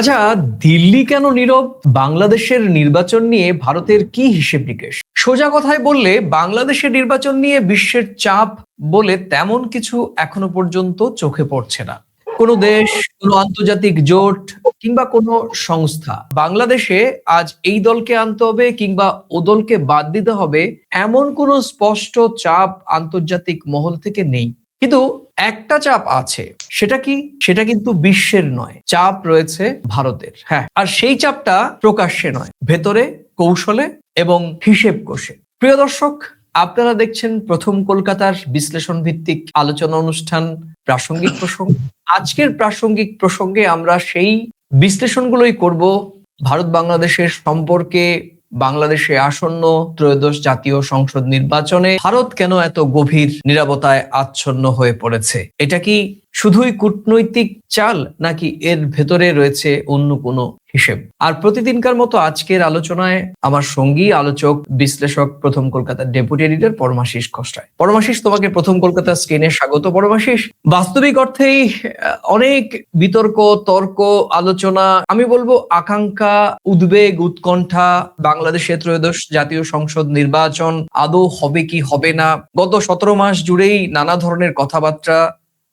আচ্ছা দিল্লি কেন নীরব? বাংলাদেশের নির্বাচন নিয়ে ভারতের কি হিসেব নিকেশ? সোজা কথায় বললে, বাংলাদেশের নির্বাচন নিয়ে বিশ্বের চাপ বলে তেমন কিছু এখনও পর্যন্ত চোখে পড়ছে না। কোনো দেশ, কোনো আন্তর্জাতিক জোট কিংবা কোনো সংস্থা, বাংলাদেশে আজ এই দলকে আনতে হবে কিংবা ও দলকে বাদ দিতে হবে এমন কোনো স্পষ্ট চাপ আন্তর্জাতিক মহল থেকে নেই। কিন্তু একটা চাপ আছে, সেটা কি? সেটা কিন্তু বিশ্বের নয়, চাপ রয়েছে ভারতের হ্যাঁ। আর সেই চাপটা প্রকাশ্যে নয়, ভেতরে কৌশলে এবং হিসেব কোষে। প্রিয় দর্শক, আপনারা দেখছেন প্রথম কলকাতার বিশ্লেষণ ভিত্তিক আলোচনা অনুষ্ঠান, প্রাসঙ্গিক প্রসঙ্গ। আজকের প্রাসঙ্গিক প্রসঙ্গে আমরা সেই বিশ্লেষণগুলোই করব ভারত বাংলাদেশের সম্পর্কে বাংলাদেশে আসন্ন ত্রয়োদশ জাতীয় সংসদ নির্বাচনে ভারত কেন এত গভীর নিরাপত্তায় আচ্ছন্ন হয়ে পড়েছে? এটা কি শুধুই কূটনৈতিক চাল নাকি এর ভেতরে রয়েছে অন্য কোনো হিসেব। আর প্রতিদিনকার মতো আজকের আলোচনায় আমার সঙ্গী, আলোচক, বিশ্লেষক, প্রথম কলকাতার ডেপুটি এডিটর পরমাশিস কষ্টায় পরমাশিস, তোমাকে প্রথম কলকাতার স্ক্রিনে স্বাগত পরমাশিস। বাস্তবিক অর্থেই অনেক বিতর্ক, তর্ক, আলোচনা, আমি বলব আকাঙ্ক্ষা, উদ্বেগ, উৎকণ্ঠা, বাংলাদেশে ত্রয়োদশ জাতীয় সংসদ নির্বাচন, আদৌ হবে কি, হবে না। গত সতেরো মাস জুড়েই নানা ধরনের কথাবার্তা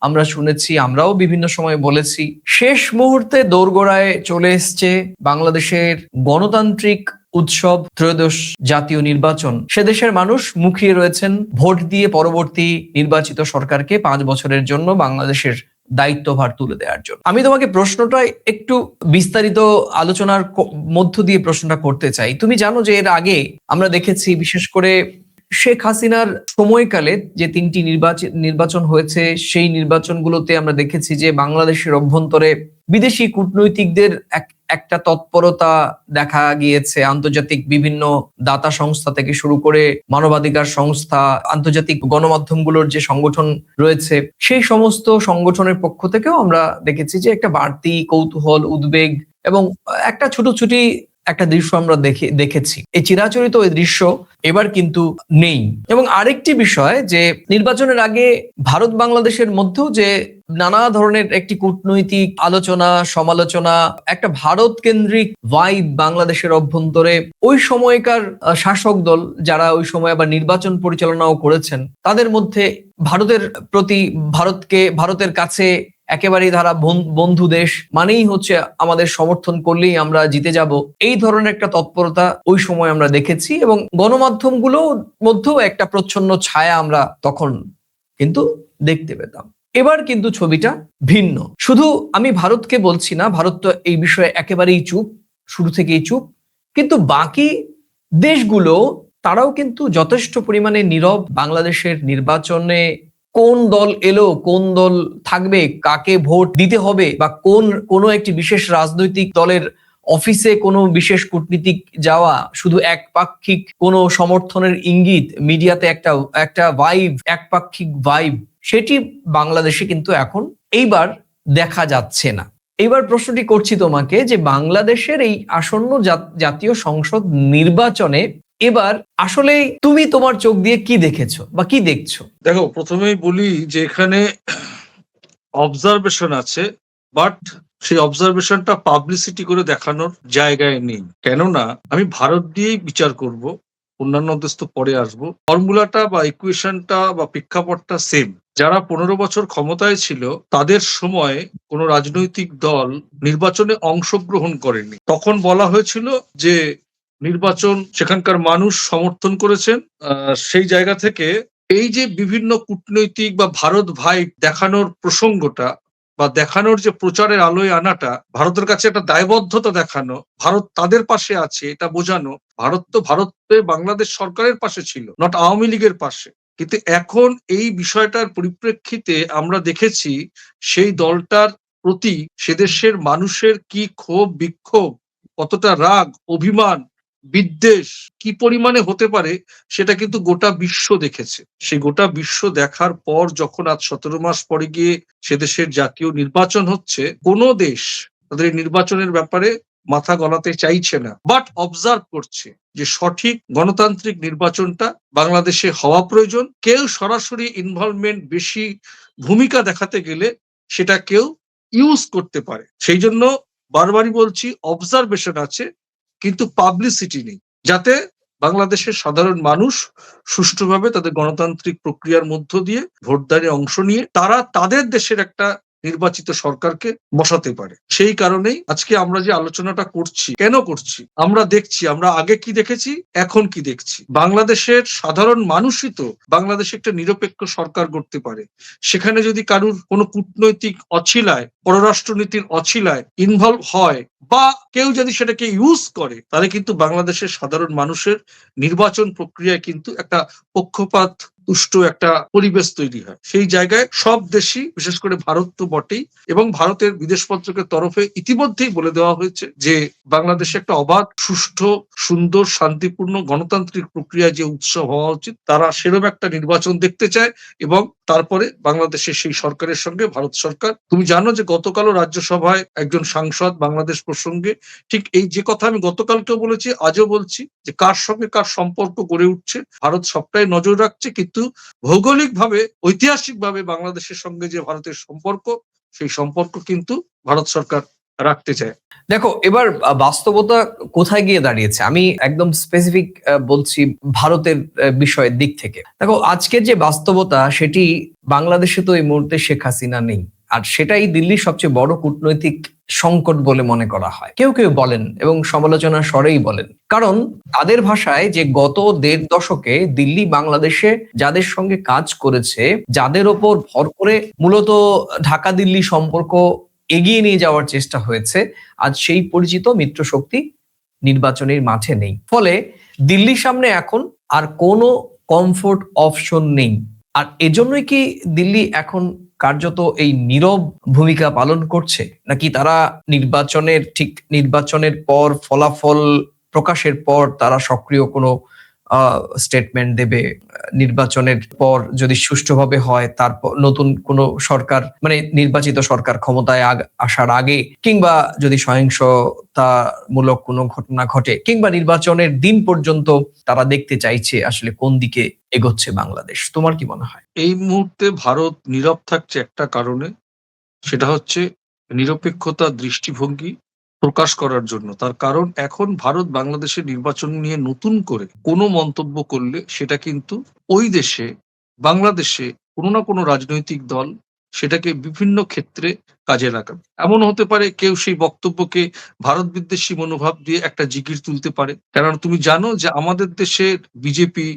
আমরা শুনেছি, আমরাও বিভিন্ন সময় বলেছি। শেষ মুহূর্তে দোরগোড়ায় চলে এসছে বাংলাদেশের গণতান্ত্রিক উৎসব, ত্রয়োদশ জাতীয় নির্বাচন। সে দেশের মানুষ মুখিয়ে রয়েছেন, ভোট দিয়ে পরবর্তী নির্বাচিত সরকারকে পাঁচ বছরের জন্য বাংলাদেশের দায়িত্বভার তুলে দেওয়ার জন্য। আমি তোমাকে প্রশ্নটা একটু বিস্তারিত আলোচনার মধ্য দিয়ে প্রশ্নটা করতে চাই। তুমি জানো যে এর আগে আমরা দেখেছি, বিশেষ করে শেখ হাসিনার সময়কালে যে তিনটি নির্বাচন নির্বাচন হয়েছে, সেই নির্বাচনগুলোতে আমরা দেখেছি যে বাংলাদেশের অভ্যন্তরে বিদেশি কূটনৈতিকদের এক- একটা তৎপরতা দেখা গিয়েছে। আন্তর্জাতিক বিভিন্ন দাতা সংস্থা থেকে শুরু করে মানবাধিকার সংস্থা, আন্তর্জাতিক গণমাধ্যমগুলোর যে সংগঠন রয়েছে, সেই সমস্ত সংগঠনের পক্ষ থেকেও আমরা দেখেছি যে একটা বাড়তি কৌতূহল, উদ্বেগ এবং একটা ছোটছুটি একটা দৃশ্য আমরা দেখে, দেখেছি। এই চিরাচরিত ওই দৃশ্য এবার কিন্তু নেই। এবং আরেকটি বিষয় যে নির্বাচনের আগে ভারত বাংলাদেশের মধ্যেও যে নানা ধরনের একটি কূটনৈতিক আলোচনা, সমালোচনা, একটা ভারত কেন্দ্রিক ভাইব বাংলাদেশের অভ্যন্তরে ওই সময়কার শাসক দল যারা ওই সময় আবার নির্বাচন পরিচালনাও করেছেন, তাদের মধ্যে ভারতের প্রতি, ভারতকে, ভারতের কাছে একেবারেই ধারা বন- বন্ধু দেশ। মানেই হচ্ছে আমাদের সমর্থন করলেই আমরা জিতে যাব। এই ধরনের একটা তৎপরতা ওই সময় আমরা দেখেছি এবং গণমাধ্যমগুলো মধ্যেও একটা প্রচ্ছন্ন ছায়া আমরা তখন কিন্তু দেখতে পেতাম। এবার কিন্তু ছবিটা ভিন্ন। শুধু আমি ভারতকে বলছি না, ভারত তো এই বিষয়ে একেবারেই চুপ, শুরু থেকেই চুপ। কিন্তু বাকি দেশগুলো, তারাও কিন্তু যথেষ্ট পরিমাণে নীরব। বাংলাদেশের নির্বাচনে কোন দল এলো, কোন দল থাকবে, কাকে ভোট দিতে হবে বা কোন, কোনো একটি বিশেষ রাজনৈতিক দলের অফিসে কোনো বিশেষ কূটনীতিক যাওয়া, শুধু একপাক্ষিক কোনো সমর্থনের ইঙ্গিত, মিডিয়াতে একটা একটা ভাইব একপাক্ষিক ভাইব সেটি বাংলাদেশে কিন্তু এখন এইবার দেখা যাচ্ছে না। এইবার প্রশ্নটি করছি তোমাকে যে বাংলাদেশের এই আসন্ন জাত- জাতীয় সংসদ নির্বাচনে এবার আসলে তুমি তোমার চোখ দিয়ে কি দেখেছ বা কি দেখছ? দেখো, প্রথমেই বলি যে এখানে অবজারভেশন আছে বাট সেই অবজারভেশনটা পাবলিসিটি করে দেখানোর জায়গায় নেই। কেননা, আমি ভারত দিয়েই বিচার করব, অন্যান্য দেশ তো পরে আসব। ফর্মুলাটা বা ইকুয়েশনটা বা প্রেক্ষাপটটা সেম যারা পনেরো বছর ক্ষমতায় ছিল, তাদের সময় কোনো রাজনৈতিক দল নির্বাচনে অংশগ্রহণ করেনি। তখন বলা হয়েছিল যে নির্বাচন সেখানকার মানুষ সমর্থন করেছেন সেই জায়গা থেকে এই যে বিভিন্ন কূটনৈতিক বা ভারত ভাই দেখানোর প্রসঙ্গটা বা দেখানোর যে প্রচারের আলোয় আনাটা, ভারতের কাছে একটা দায়বদ্ধতা দেখানো, ভারত তাদের পাশে আছে এটা বোঝানো, ভারত তো ভারতে বাংলাদেশ সরকারের পাশে ছিল নট আওয়ামী লীগের পাশে। কিন্তু এখন এই বিষয়টার পরিপ্রেক্ষিতে আমরা দেখেছি সেই দলটার প্রতি সেদেশের মানুষের কি ক্ষোভ, বিক্ষোভ, কতটা রাগ, অভিমান বিদ্বেষ কি পরিমাণে হতে পারে সেটা কিন্তু গোটা বিশ্ব দেখেছে। সেই গোটা বিশ্ব দেখার পর যখন আজ সতেরো মাস পরে গিয়ে সে দেশের জাতীয় নির্বাচন হচ্ছে, কোন দেশ তাদের নির্বাচনের ব্যাপারে মাথা গলাতে চাইছে না বাট অবজার্ভ করছে যে সঠিক গণতান্ত্রিক নির্বাচনটা বাংলাদেশে হওয়া প্রয়োজন। কেউ সরাসরি ইনভলভমেন্ট বেশি ভূমিকা দেখাতে গেলে সেটা কেউ ইউজ করতে পারে। সেই জন্য বারবারই বলছি অবজারভেশন আছে কিন্তু পাবলিসিটি নেই। যাতে বাংলাদেশের সাধারণ মানুষ সুষ্ঠুভাবে তাদের গণতান্ত্রিক প্রক্রিয়ার মধ্য দিয়ে ভোটদানে অংশ নিয়ে তারা তাদের দেশের একটা নির্বাচিত সরকারকে বসাতে পারে। সেই কারণেই আজকে আমরা যে আলোচনাটা করছি, কেন করছি? আমরা দেখছি, আমরা আগে কি দেখেছি, এখন কি দেখছি? বাংলাদেশের সাধারণ মানুষই তো বাংলাদেশে একটা নিরপেক্ষ সরকার করতে পারে। সেখানে যদি কারুর কোনো কূটনৈতিক অছিলায়, পররাষ্ট্রনীতির অছিলায় ইনভলভ হয় বা কেউ যদি সেটাকে ইউজ করে, তাহলে কিন্তু বাংলাদেশের সাধারণ মানুষের নির্বাচন প্রক্রিয়ায় কিন্তু একটা পক্ষপাত তুষ্ট একটা পরিবেশ তৈরি হয়। সেই জায়গায় সব দেশই, বিশেষ করে ভারত তো বটেই, এবং ভারতের বিদেশ মন্ত্রকের তরফে ইতিমধ্যেই বলে দেওয়া হয়েছে যে, বাংলাদেশে একটা অবাধ, সুষ্ঠ, সুন্দর, শান্তিপূর্ণ গণতান্ত্রিক প্রক্রিয়া যে উৎসব হওয়া উচিত, তারা সেরকম একটা নির্বাচন দেখতে চায় এবং তারপরে বাংলাদেশের সেই সরকারের সঙ্গে, ভারত সরকার। তুমি জানো যে গতকালও রাজ্যসভায় একজন সাংসদ বাংলাদেশ প্রসঙ্গে ঠিক এই যে কথা আমি গতকালকেও বলেছি, আজও বলছি যে কার সঙ্গে কার সম্পর্ক গড়ে উঠছে, ভারত সবটাই নজর রাখছে। কিন্তু ভৌগোলিকভাবে, ঐতিহাসিকভাবে বাংলাদেশের সঙ্গে যে ভারতের সম্পর্ক, সেই সম্পর্ক কিন্তু ভারত সরকার রাখতে চায়। দেখো, এবার বাস্তবতা কোথায় গিয়ে দাঁড়িয়েছে? আমি একদম স্পেসিফিক বলছি ভারতের বিষয়ের দিক থেকে। দেখো, আজকের যে বাস্তবতা, সেটি বাংলাদেশে তো এই মুহূর্তে শেখ হাসিনা নেই। আর সেটাই দিল্লির সবচেয়ে বড় কূটনৈতিক সংকট বলে মনে করা হয়। কেউ কেউ বলেন এবং সমালোচনা স্বরেই বলেন। কারণ, তাদের ভাষায় যে গত দেড় দশকে দিল্লি বাংলাদেশে যাদের সঙ্গে কাজ করেছে, যাদের ওপর ভর করে মূলত ঢাকা দিল্লি সম্পর্ক এগিয়ে নিয়ে যাওয়ার চেষ্টা হয়েছে। আজ সেই পরিচিত মিত্র শক্তি নির্বাচনের মাঠে নেই। ফলে দিল্লির সামনে এখন আর কোনো কমফোর্ট অপশন নেই। আর এজন্যই কি দিল্লি এখন কার্যত এই নীরব ভূমিকা পালন করছে? নাকি তারা নির্বাচনের, ঠিক নির্বাচনের পর ফলাফল প্রকাশের পর তারা সক্রিয় কোনো স্টেটমেন্ট দেবে, নির্বাচনের পর যদি সুষ্ঠুভাবে হয়, তারপর নতুন কোনো সরকার মানে নির্বাচিত সরকার ক্ষমতায় আসার আগে, কিংবা যদি সহিংসতামূলক কোনো ঘটনা ঘটে, কিংবা নির্বাচনের দিন পর্যন্ত তারা দেখতে চাইছে আসলে কোন দিকে এগোচ্ছে বাংলাদেশ। তোমার কি মনে হয়? এই মুহূর্তে ভারত নীরব থাকছে একটা কারণে, সেটা হচ্ছে নিরপেক্ষতা দৃষ্টিভঙ্গি প্রকাশ করার জন্য। তার কারণ এখন ভারত বাংলাদেশের নির্বাচন নিয়ে নতুন করে কোনো মন্তব্য করলে সেটা কিন্তু ওই দেশে, বাংলাদেশে কোনো না কোনো রাজনৈতিক দল সেটাকে বিভিন্ন ক্ষেত্রে কাজে লাগাবে। এমন হতে পারে কেউ সেই বক্তব্যকে ভারত বিদ্বেষী মনোভাব দিয়ে একটা জিগির তুলতে পারে। কেননা তুমি জানো যে আমাদের দেশের বিজেপি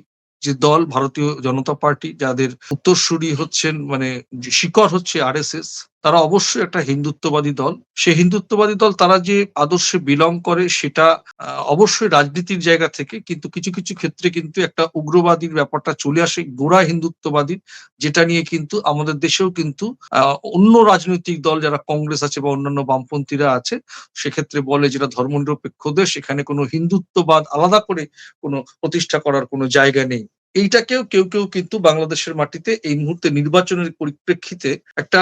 যে দল, ভারতীয় জনতা পার্টি, যাদের উত্তরসূরি হচ্ছেন মানে শিকড় হচ্ছে আরএসএস তারা অবশ্যই একটা হিন্দুত্ববাদী দল। সে হিন্দুত্ববাদী দল তারা যে আদর্শে বিলং করে সেটা অবশ্যই রাজনীতির জায়গা থেকে কিন্তু কিছু কিছু ক্ষেত্রে কিন্তু একটা উগ্রবাদীর ব্যাপারটা চলে আসে, গোড়া হিন্দুত্ববাদী, যেটা নিয়ে কিন্তু আমাদের দেশেও কিন্তু অন্য রাজনৈতিক দল যারা কংগ্রেস আছে বা অন্যান্য বামপন্থীরা আছে, সেক্ষেত্রে বলে যেটা ধর্মনিরপেক্ষ দেশ এখানে কোনো হিন্দুত্ববাদ আলাদা করে কোনো প্রতিষ্ঠা করার কোনো জায়গা নেই। এইটাকেও কেউ কেউ কিন্তু বাংলাদেশের মাটিতে এই মুহূর্তে নির্বাচনের পরিপ্রেক্ষিতে একটা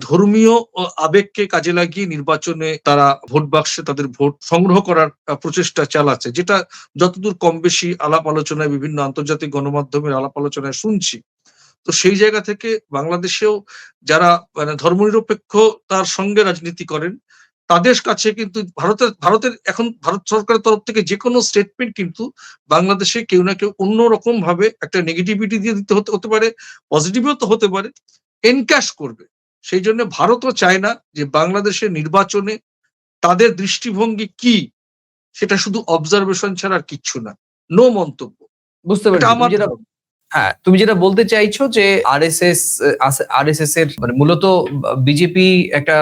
ধর্মীয় আবেগকে কাজে লাগিয়ে নির্বাচনে তারা ভোট বাক্সে তাদের ভোট সংগ্রহ করার প্রচেষ্টা চালাচ্ছে। যেটা যতদূর কম বেশি আলাপ আলোচনায়, বিভিন্ন আন্তর্জাতিক গণমাধ্যমের আলাপ আলোচনায় শুনছি। তো সেই জায়গা থেকে বাংলাদেশেও যারা মানে ধর্মনিরপেক্ষতার সঙ্গে রাজনীতি করেন তাদের কাছে কিন্তু ভারতের ভারতের এখন ভারত সরকারের তরফ থেকে যে কোনো স্টেটমেন্ট কিন্তু বাংলাদেশে কেউ না কেউ অন্যরকম ভাবে একটা নেগেটিভিটি দিয়ে দিতে হতে হতে পারে পজিটিভও তো হতে পারে এনক্যাশ করবে। সেই জন্য ভারতও চায় না যে বাংলাদেশের নির্বাচনে তাদের দৃষ্টিভঙ্গি কি সেটা শুধু অবজারভেশন ছাড়া আর কিচ্ছু না। নো মন্তব্য। বুঝতে পারছি। আমার হ্যাঁ তুমি যেটা বলতে চাইছো যে আরএসএস আরএসএস এর মানে মূলত বিজেপি একটা,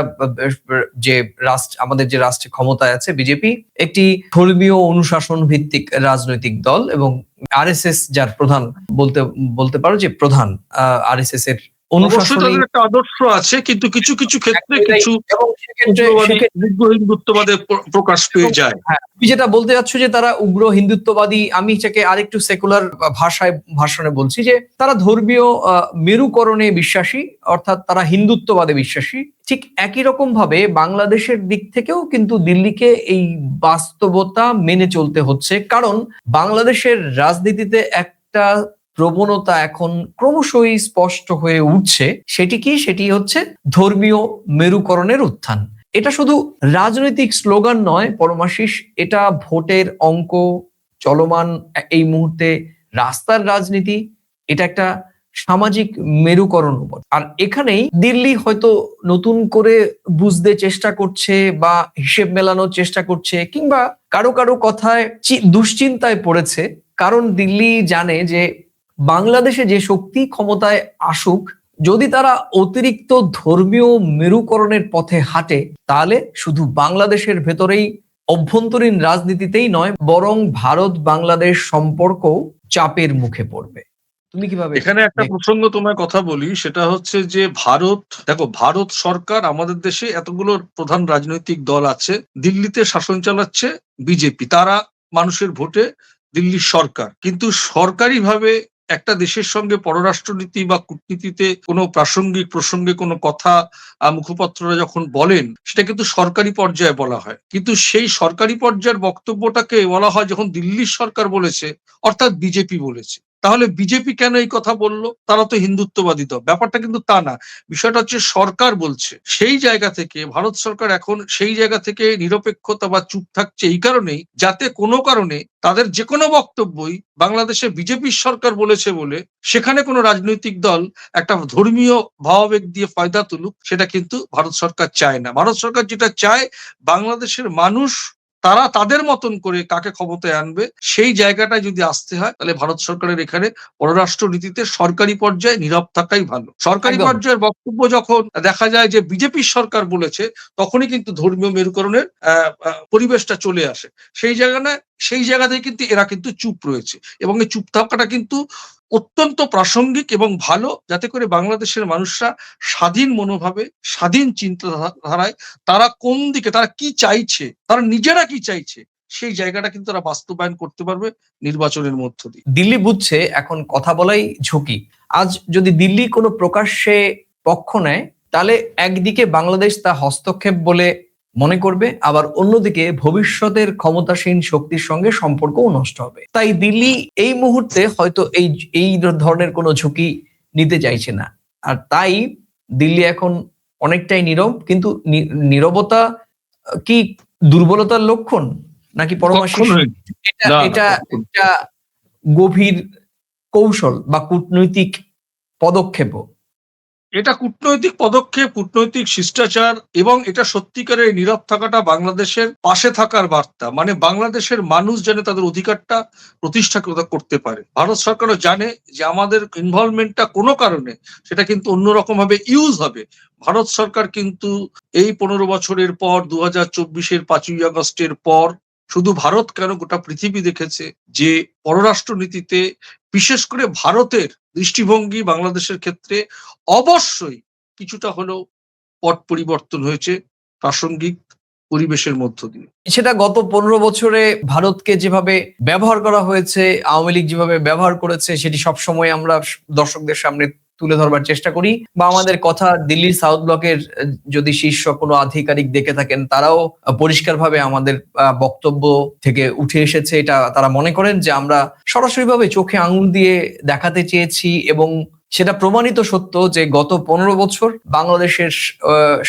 যে রাষ্ট্র, আমাদের যে রাষ্ট্রে ক্ষমতায় আছে বিজেপি একটি ধর্মীয় অনুশাসন ভিত্তিক রাজনৈতিক দল এবং আরএসএস যার প্রধান বলতে বলতে পারো যে প্রধান আরএসএস এর অবশ্যই তাদের একটা আদর্শ আছে কিন্তু কিছু কিছু ক্ষেত্রে কিছু হিন্দুত্ববাদের প্রকাশ পেয়ে যায়। হ্যাঁ তুমি যেটা বলতে যাচ্ছ যে তারা উগ্র হিন্দুত্ববাদী আমি এটাকে আরেকটু সেকুলার ভাষায় ভাষণে বলছি যে তারা ধর্মীয় মেরুকরণে বিশ্বাসী অর্থাৎ তারা হিন্দুত্ববাদে বিশ্বাসী। ঠিক একই রকম ভাবে বাংলাদেশের দিক থেকেও কিন্তু দিল্লিকে এই বাস্তবতা মেনে চলতে হচ্ছে। কারণ বাংলাদেশের রাজনীতিতে একটা প্রবণতা এখন ক্রমশই স্পষ্ট হয়ে উঠছে। সেটি কি? সেটি হচ্ছে ধর্মীয় মেরুকরণের উত্থান। এটা শুধু রাজনৈতিক স্লোগান নয়, পরমাশিস, এটা ভোটের অঙ্ক, চলমান এই মুহূর্তে রাস্তার রাজনীতি, এটা একটা সামাজিক মেরুকরণ। আর এখানেই দিল্লি হয়তো নতুন করে বুঝতে চেষ্টা করছে বা হিসেব মেলানোর চেষ্টা করছে, কিংবা কারও কারও কথায় দুশ্চিন্তায় পড়েছে। কারণ দিল্লি জানে যে বাংলাদেশে যে শক্তি ক্ষমতায় আসুক যদি তারা অতিরিক্ত ধর্মীয় মেরুকরণের পথে হাঁটে তাহলে শুধু বাংলাদেশের ভেতরেই অভ্যন্তরীণ রাজনীতিতেই নয় বরং ভারত বাংলাদেশ সম্পর্ক চাপের মুখে পড়বে। তুমি কীভাবে এখানে একটা প্রসঙ্গ তোমায় কথা বলি সেটা হচ্ছে যে ভারত দেখো ভারত সরকার আমাদের দেশে এতগুলো প্রধান রাজনৈতিক দল আছে দিল্লিতে শাসন চালাচ্ছে বিজেপি তারা মানুষের ভোটে দিল্লির সরকার। কিন্তু সরকারিভাবে একটা দেশের সঙ্গে পররাষ্ট্রনীতি বা কূটনীতিতে কোনো প্রাসঙ্গিক প্রসঙ্গে কোনো কথা মুখপাত্ররা যখন বলেন, সেটা কিন্তু সরকারি পর্যায়ে বলা হয়। কিন্তু সেই সরকারি পর্যায়ের বক্তব্যটাকে বলা হয় যখন দিল্লির সরকার বলেছে, অর্থাৎ বিজেপি বলেছে। তাহলে বিজেপি কেন এই কথা বলল? তারা তো হিন্দুত্ববাদী ব্যাপারটা কিন্তু তা না। বিষয়টা হচ্ছে সরকার বলছে। সেই জায়গা থেকে, ভারত সরকার এখন সেই জায়গা থেকে নিরপেক্ষতা বা চুপ থাকছে এই কারণেই, যাতে কোনো কারণে তাদের যে কোনো বক্তব্যই বাংলাদেশে বিজেপির সরকার বলেছে বলে সেখানে কোনো রাজনৈতিক দল একটা ধর্মীয় ভাবাবেগ দিয়ে ফায়দা তুলুক, সেটা কিন্তু ভারত সরকার চায় না। ভারত সরকার যেটা চায়, বাংলাদেশের মানুষ তারা তাদের মতন করে কাকে ক্ষমতায় আনবে সেই জায়গাটায় যদি আসতে হয় তাহলে ভারত সরকারের এখানে পররাষ্ট্র নীতিতে সরকারি পর্যায়ে নীরব থাকাই ভালো। সরকারি পর্যায়ের বক্তব্য যখন দেখা যায় যে বিজেপির সরকার বলেছে তখনই কিন্তু ধর্মীয় মেরুকরণের পরিবেশটা চলে আসে। সেই জায়গায় সেই জায়গাতেই কিন্তু এরা কিন্তু চুপ রয়েছে। এবং এই চুপ থাকাটা কিন্তু অত্যন্ত প্রাসঙ্গিক এবং ভালো যাতে করে বাংলাদেশের মানুষরা স্বাধীন মনোভাবে, স্বাধীন চিন্তাধারায় তারা কোন দিকে, তারা কি চাইছে, তারা নিজেরা কি চাইছে, সেই জায়গাটা কিন্তু তারা বাস্তবায়ন করতে পারবে নির্বাচনের মধ্য দিয়ে। দিল্লি বুঝছে এখন কথা বলাই ঝুঁকি। আজ যদি দিল্লি কোনো প্রকাশ্যে পক্ষ নেয়, তাহলে একদিকে বাংলাদেশ তা হস্তক্ষেপ বলে মনে করবে আবার অন্যদিকে ভবিষ্যতের ক্ষমতাসীন শক্তির সঙ্গে সম্পর্কও নষ্ট হবে। তাই দিল্লি এই মুহূর্তে হয়তো এই এই ধরনের কোনো ঝুঁকি নিতে চাইছে না। আর তাই দিল্লি এখন অনেকটাই নীরব কিন্তু নীরবতা কি দুর্বলতার লক্ষণ? নাকি পরমাশিস এটা এটা একটা গভীর কৌশল বা কূটনৈতিক পদক্ষেপও। এটা কূটনৈতিক পদক্ষেপ, কূটনৈতিক শিষ্টাচার এবং এটা সত্যিকারের নীরব থাকাটা বাংলাদেশের পাশে থাকার বার্তা। মানে বাংলাদেশের মানুষ যেন তাদের অধিকারটা প্রতিষ্ঠা করতে পারে। ভারত সরকারও জানে যে আমাদের ইনভলভমেন্টটা কোনো কারণে সেটা কিন্তু অন্যরকম ভাবে ইউজ হবে। ভারত সরকার কিন্তু এই পনেরো বছরের পর দু হাজার চব্বিশের পাঁচই আগস্টের পর শুধু ভারত কেন গোটা পৃথিবী দেখেছে যে পররাষ্ট্র নীতিতে বিশেষ করে ভারতের দৃষ্টিভঙ্গি বাংলাদেশের ক্ষেত্রে অবশ্যই কিছুটা হলেও পট পরিবর্তন হয়েছে প্রাসঙ্গিক পরিবেশের মধ্য দিয়ে। সেটা গত পনেরো বছরে ভারতকে যেভাবে ব্যবহার করা হয়েছে, আওয়ামী লীগ যেভাবে ব্যবহার করেছে, সেটি সবসময় আমরা দর্শকদের সামনে তুলে ধরবার চেষ্টা করি বা আমাদের কথা দিল্লির সাউথ ব্লকের যদি শীর্ষ কোনো আধিকারিক দেখে থাকেন, তারাও পরিষ্কারভাবে আমাদের বক্তব্য থেকে উঠে এসেছে। এটা তারা মনে করেন যে আমরা সরাসরিভাবে চোখে আঙুল দিয়ে দেখাতে চেয়েছি এবং সেটা প্রমাণিত সত্য যে গত পনেরো বছর বাংলাদেশের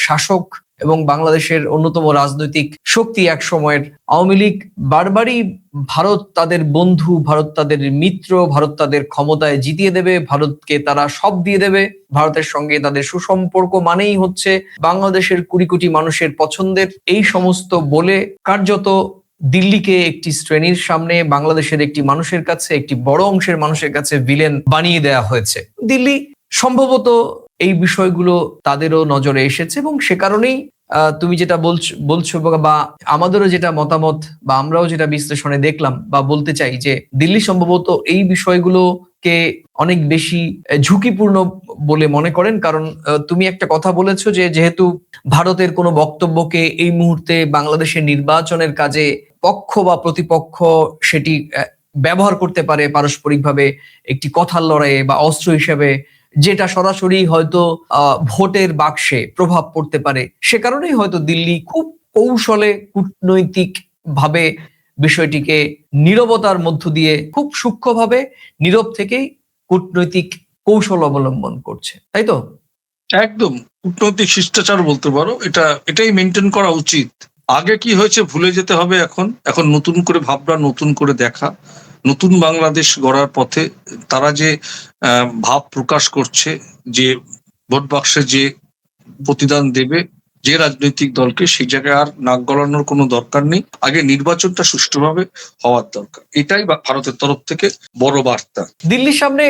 শাসক এবং বাংলাদেশের অন্যতম রাজনৈতিক শক্তি এক সময়ের আওয়ামী লীগ, বারবারই ভারত তাদের বন্ধু, ভারত তাদের মিত্র, ভারত তাদের ক্ষমতায় জিতিয়ে দেবে, ভারতকে তারা সব দিয়ে দেবে। ভারতের সঙ্গে তাদের সুসম্পর্ক মানেই হচ্ছে বাংলাদেশের কুড়ি কোটি মানুষের পছন্দের এই সমস্ত বলে কার্যত দিল্লিকে একটি শ্রেণির সামনে, বাংলাদেশের একটি মানুষের কাছে, একটি বড় অংশের মানুষের কাছে ভিলেন বানিয়ে দেওয়া হয়েছে। দিল্লি সম্ভবত এই বিষয়গুলো তাদেরও নজরে এসেছে এবং সে কারণেই তুমি যেটা বলছো বলছো বা- আমাদেরও যেটা মতামত বা আমরাও যেটা বিশ্লেষণে দেখলাম বা বলতে চাই যে দিল্লি সম্ভবত এই বিষয়গুলোকে অনেক বেশি ঝুঁকিপূর্ণ বলে মনে করেন। কারণ তুমি একটা কথা বলেছ যে যেহেতু ভারতের কোনো বক্তব্যকে এই মুহূর্তে বাংলাদেশের নির্বাচনের কাজে পক্ষ বা প্রতিপক্ষ সেটি ব্যবহার করতে পারে পারস্পরিকভাবে একটি কথার লড়াইয়ে বা অস্ত্র হিসেবে যেটা সরাসরি হয়তো ভোটের বাক্সে প্রভাব পড়তে পারে। সে কারণেই হয়তো দিল্লি খুব কৌশলে কূটনৈতিক ভাবে বিষয়টিকে নীরবতার মধ্য দিয়ে খুব সূক্ষ্মভাবে নীরব থেকেই কূটনৈতিক কৌশল অবলম্বন করছে। তাই তো? একদম। কূটনৈতিক শিষ্টাচার বলতে পারো, এটা, এটাই মেনটেন করা উচিত। আগে কি হয়েছে ভুলে যেতে হবে এখন। এখন নতুন করে ভাবনা, নতুন করে দেখা। নতুন বাংলাদেশ গড়ার পথে তারা যে ভাব প্রকাশ করছে, যে ভোট বাক্সে যে প্রতিদান দেবে যে রাজনৈতিক দলকে, সেই জায়গায় আর নাক গলানোর কোনো দরকার নেই। আগে নির্বাচনটা সুষ্ঠুভাবে হওয়ার দরকার। এটাই ভারতের তরফ থেকে বড় বার্তা। দিল্লির সামনে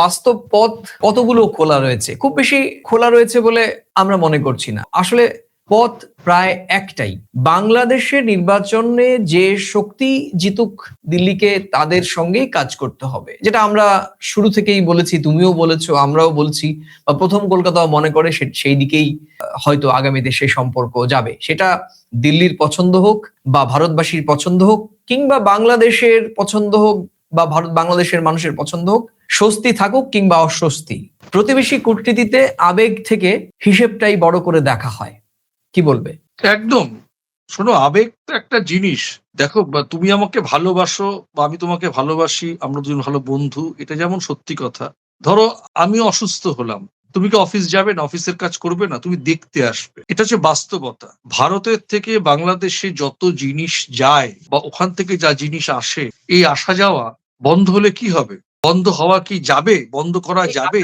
বাস্তব পথ কতগুলো খোলা রয়েছে? খুব বেশি খোলা রয়েছে বলে আমরা মনে করছি না। আসলে পথ প্রায় একটাই। বাংলাদেশের নির্বাচনে যে শক্তি জিতুক, দিল্লিকে তাদের সঙ্গেই কাজ করতে হবে। যেটা আমরা শুরু থেকেই বলেছি, তুমিও বলেছ, আমরাও বলছি, বা প্রথম কলকাতাও মনে করে সেই দিকেই হয়তো আগামীতে সেই সম্পর্ক যাবে। সেটা দিল্লির পছন্দ হোক, বা ভারতবাসীর পছন্দ হোক, কিংবা বাংলাদেশের পছন্দ হোক, বা ভারত বাংলাদেশের মানুষের পছন্দ হোক, স্বস্তি থাকুক কিংবা অস্বস্তি। প্রতিবেশী কূটনীতিতে আবেগ থেকে হিসেবটাই বড় করে দেখা হয়। কি বলবে? একদম। শোনো, আবেগ তো একটা জিনিস। দেখো তুমি আমাকে ভালোবাসো, বা আমি তোমাকে ভালোবাসি, আমরা দুজন ভালো বন্ধু, এটা যেমন সত্যি কথা। ধরো, আমি অসুস্থ হলাম। তুমি কি অফিস যাবে না? অফিসের কাজ করবে না? তুমি দেখতে আসবে। এটা হচ্ছে বাস্তবতা। ভারতের থেকে বাংলাদেশে যত জিনিস যায়, বা ওখান থেকে যা জিনিস আসে, এই আসা যাওয়া বন্ধ হলে কি হবে? বন্ধ হওয়া কি যাবে? বন্ধ করা যাবে?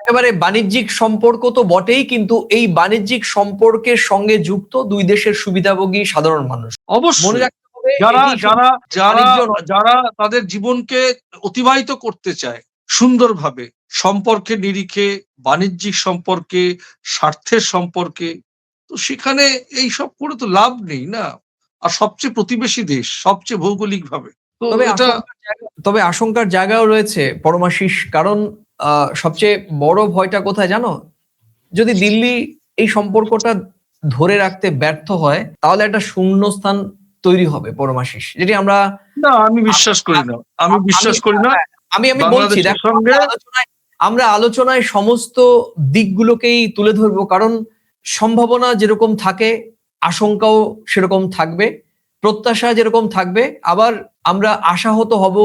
একেবারে বাণিজ্যিক সম্পর্ক তো বটেই কিন্তু এই বাণিজ্যিক সম্পর্কের সঙ্গে যুক্ত দুই দেশের সুবিধাভোগী সাধারণ মানুষ। মনে অবশ্যই রাখতে হবে যারা যারা যারা যারা তাদের জীবনকে অতিবাহিত করতে চায় সুন্দরভাবে সম্পর্কের নিরিখে বাণিজ্যিক সম্পর্কে স্বার্থের সম্পর্কে তো সেখানে এই সব করে তো লাভ নেই না? আর সবচেয়ে প্রতিবেশী দেশ সবচেয়ে ভৌগোলিক ভাবে তবে আশঙ্কার তবে আশঙ্কার জায়গাও রয়েছে পরমাশিস। কারণ সবচেয়ে বড় ভয়টা কোথায় জানো? যদি দিল্লি এই সম্পর্কটা ধরে রাখতে ব্যর্থ হয় তাহলে একটা শূন্যস্থান তৈরি হবে পরমাশিস যেটি আমরা না আমি বিশ্বাস করি না। আমি বিশ্বাস করি না। আমি আমি বলছি দেখো আমরা আলোচনায় সমস্ত দিকগুলোকেই তুলে ধরবো কারণ সম্ভাবনা যেরকম থাকে আশঙ্কাও সেরকম থাকবে। প্রত্যাশা যেরকম থাকবে আবার আমরা আশাহত হব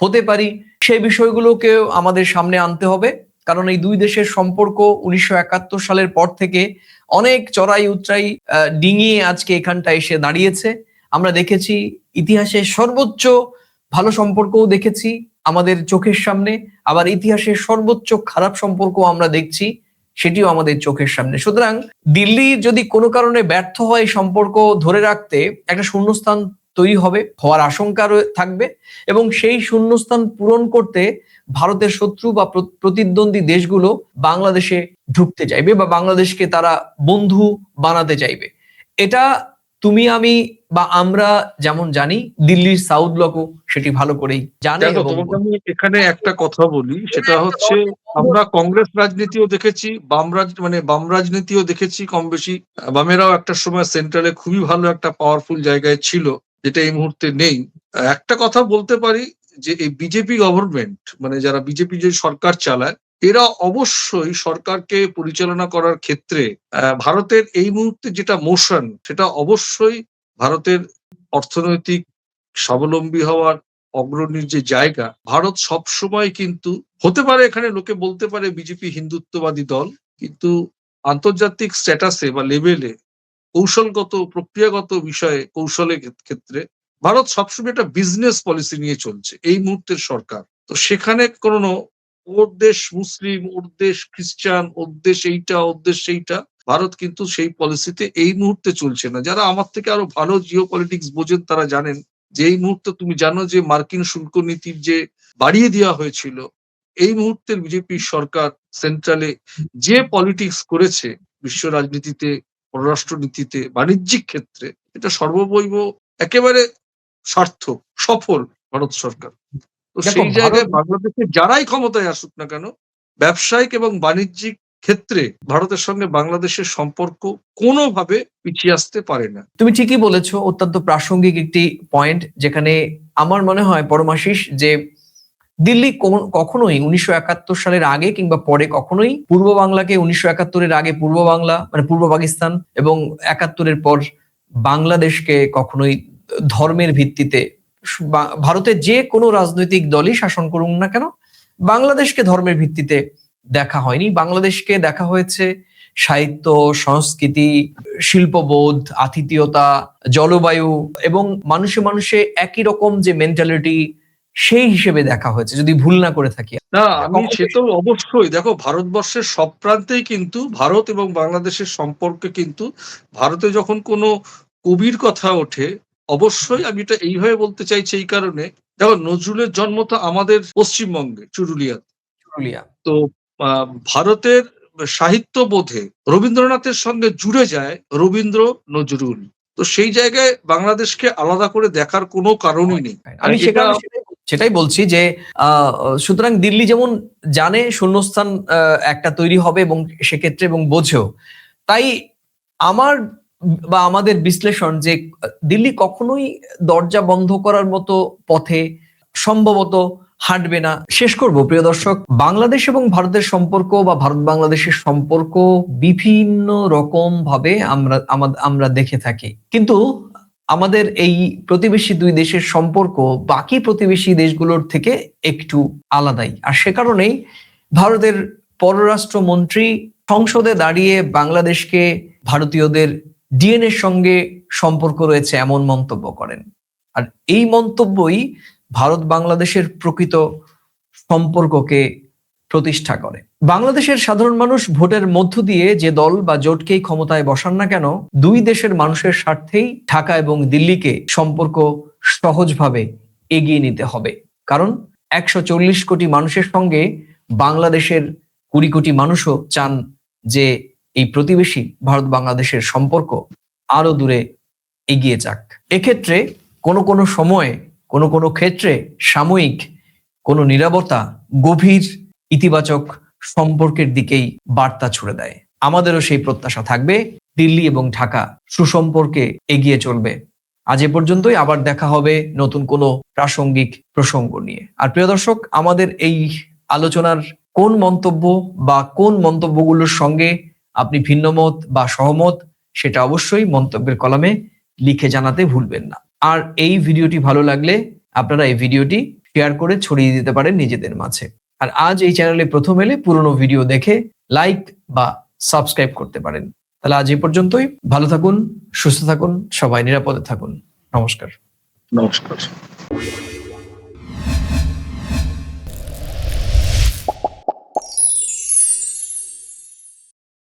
হতে পারি সেই বিষয়গুলোকেও আমাদের সামনে আনতে হবে। কারণ এই দুই দেশের সম্পর্ক উনিশশো একাত্তর সালের পর থেকে অনেক চড়াই আহ, ডিঙিয়ে আজকে এখানটা এসে দাঁড়িয়েছে। আমরা দেখেছি ইতিহাসে সর্বোচ্চ ভালো সম্পর্কও দেখেছি আমাদের চোখের সামনে আবার ইতিহাসের সর্বোচ্চ খারাপ সম্পর্ক আমরা দেখছি। সেটিও আমাদের চোখের সামনে। সুতরাং দিল্লি যদি কোনো কারণে ব্যর্থ হয় সম্পর্ক ধরে রাখতে, একটা শূন্যস্থান তৈরি হবে হওয়ার আশঙ্কা থাকবে এবং সেই শূন্যস্থান পূরণ করতে ভারতের শত্রু বা প্রতিদ্বন্দ্বী দেশগুলো বাংলাদেশে ঢুকতে চাইবে বা বাংলাদেশকে তারা বন্ধু বানাতে চাইবে। এটা তুমি, আমি বা আমরা যেমন জানি দিল্লির সাউথ ব্লকও সেটি ভালো করেই জানে আমি এখানে একটা কথা বলি সেটা হচ্ছে আমরা কংগ্রেস রাজনীতিও দেখেছি বাম রাজ মানে বাম রাজনীতিও দেখেছি কম বেশি। বামেরাও একটা সময় সেন্ট্রালে খুবই ভালো একটা পাওয়ারফুল জায়গায় ছিল যেটা এই মুহূর্তে নেই। একটা কথা বলতে পারি যে এই বিজেপি গভর্নমেন্ট মানে যারা বিজেপি যে সরকার চালায় এরা অবশ্যই সরকারকে পরিচালনা করার ক্ষেত্রে ভারতের এই মুহূর্তে যেটা মোশন সেটা অবশ্যই ভারতের অর্থনৈতিক স্বাবলম্বী হওয়ার অগ্রণীর যে জায়গা, ভারত সব সময় কিন্তু, হতে পারে এখানে লোকে বলতে পারে বিজেপি হিন্দুত্ববাদী দল, কিন্তু আন্তর্জাতিক স্ট্যাটাসে বা লেভেলে কৌশলগত, প্রক্রিয়াগত বিষয়ে, কৌশলের ক্ষেত্রে ভারত সবসময় একটা বিজনেস পলিসি নিয়ে চলছে, এই মুহূর্তের সরকার। তো সেখানে কোনো ওর দেশ মুসলিম, ওর দেশ খ্রিস্টান, ওর দেশ এইটা, ওর দেশ সেইটা। ভারত কিন্তু সেই পলিসিতে এই মুহূর্তে চলছে না। যারা আমার থেকে আরও ভালো জিও পলিটিক্স বোঝেন তারা জানেন যে এই মুহূর্তে তুমি জানো যে মার্কিন শুল্ক নীতির যে বাড়িয়ে দেওয়া হয়েছিল, এই মুহূর্তের বিজেপি সরকার সেন্ট্রালে যে পলিটিক্স করেছে বিশ্ব রাজনীতিতে পররাষ্ট্র নীতিতে বাণিজ্যিক ক্ষেত্রে, এটা সর্ববৈব একেবারে সার্থক, সফল ভারত সরকার। তো সেই জায়গায় বাংলাদেশে যারাই ক্ষমতায় আসুক না কেন ব্যবসায়িক এবং বাণিজ্যিক ক্ষেত্রে ভারতের সঙ্গে বাংলাদেশের সম্পর্ক কোনোভাবে পিছিয়ে আসতে পারে না। তুমি ঠিকই বলেছ অত্যন্ত প্রাসঙ্গিক একটি পয়েন্ট যেখানে আমার মনে হয় পরমাশিস যে দিল্লি কখনোই উনিশশো একাত্তর সালের আগে কিংবা পরে কখনোই পূর্ব বাংলাকে উনিশশো একাত্তরের আগে পূর্ব বাংলা মানে পূর্ব পাকিস্তান এবং একাত্তরের পর বাংলাদেশকে কখনোই ধর্মের ভিত্তিতে ভারতের যে কোনো রাজনৈতিক দলই শাসন করুন না কেন বাংলাদেশকে ধর্মের ভিত্তিতে দেখা হয়নি। বাংলাদেশকে দেখা হয়েছে সাহিত্য সংস্কৃতি শিল্পবোধ আতিথীয়তা জলবায়ু এবং মানুষে মানুষে একই রকম যে মেন্টালিটি সেই হিসেবে দেখা হয়েছে যদি ভুল না করে থাকি। না আমি সে তো অবশ্যই দেখো ভারতবর্ষের সব প্রান্তেই কিন্তু ভারত এবং বাংলাদেশের সম্পর্কে কিন্তু ভারতে যখন কোনো কবির কথা ওঠে অবশ্যই আমি এটা এইভাবে বলতে চাইছি এই কারণে দেখো নজরুলের জন্ম তো আমাদের পশ্চিমবঙ্গে চুরুলিয়া। চুরুলিয়া। তো ভারতের সাহিত্য বোধে রবীন্দ্রনাথের সঙ্গে জুড়ে যায় রবীন্দ্র নজরুল। তো সেই জায়গায় বাংলাদেশকে আলাদা করে দেখার কোনো কারণই নেই। আমি সেটাই বলছি যে আহ, সুতরাং দিল্লি যেমন জানে শূন্যস্থান একটা তৈরি হবে এবং সেক্ষেত্রে এবং বোঝেও। তাই আমার বা আমাদের বিশ্লেষণ যে দিল্লি কখনোই দরজা বন্ধ করার মতো পথে সম্ভবত হাঁটবে না। শেষ করব, প্রিয় দর্শক। বাংলাদেশ এবং ভারতের সম্পর্ক বা ভারত বাংলাদেশের সম্পর্ক বিভিন্ন রকম ভাবে আমরা আমরা দেখে থাকি। কিন্তু আমাদের এই প্রতিবেশী দুই দেশের সম্পর্ক বাকি প্রতিবেশী দেশগুলোর থেকে একটু আলাদাই। আর সে কারণেই ভারতের পররাষ্ট্রমন্ত্রী সংসদে দাঁড়িয়ে বাংলাদেশকে ভারতীয়দের ডিএনএ সঙ্গে সম্পর্ক রয়েছে এমন মন্তব্য করেন। আর এই মন্তব্যই ভারত বাংলাদেশের প্রকৃত সম্পর্ককে প্রতিষ্ঠা করে। বাংলাদেশের সাধারণ মানুষ ভোটের মধ্য দিয়ে যে দল বা জোটকেই ক্ষমতায় বসান না কেন, দুই দেশের মানুষের স্বার্থেই ঢাকা এবং দিল্লিকে সম্পর্ক সহজভাবে এগিয়ে নিতে হবে। কারণ একশো চল্লিশ কোটি মানুষের সঙ্গে বাংলাদেশের কুড়ি কোটি মানুষও চান যে এই প্রতিবেশী ভারত বাংলাদেশের সম্পর্ক আরও দূরে এগিয়ে যাক। এক্ষেত্রে কোনো কোনো সময়ে, কোনো কোনো ক্ষেত্রে সাময়িক, কোনো নিরাপত্তা গভীর ইতিবাচক সম্পর্কের দিকেই বার্তা ছুড়ে দেয়। আমাদেরও সেই প্রত্যাশা থাকবে, দিল্লি এবং ঢাকা সুসম্পর্কে এগিয়ে চলবে। আজ এ পর্যন্তই, আবার দেখা হবে নতুন কোনো প্রাসঙ্গিক প্রসঙ্গ নিয়ে। আর প্রিয় দর্শক, আমাদের এই আলোচনার কোন মন্তব্য বা কোন মন্তব্যগুলোর সঙ্গে আপনি ভিন্নমত বা সহমত সেটা অবশ্যই মন্তব্যের কলামে লিখে জানাতে ভুলবেন না। আর এই ভিডিওটি ভালো লাগলে আপনারা এই ভিডিওটি শেয়ার করে ছড়িয়ে দিতে পারেন নিজেদের মাঝে। আর আজ এই চ্যানেলে প্রথম এলে পুরনো ভিডিও দেখে লাইক বা সাবস্ক্রাইব করতে পারেন। তাহলে আজ এই পর্যন্তই। ভালো থাকুন, সুস্থ থাকুন, সবাই নিরাপদে থাকুন। নমস্কার। নমস্কার।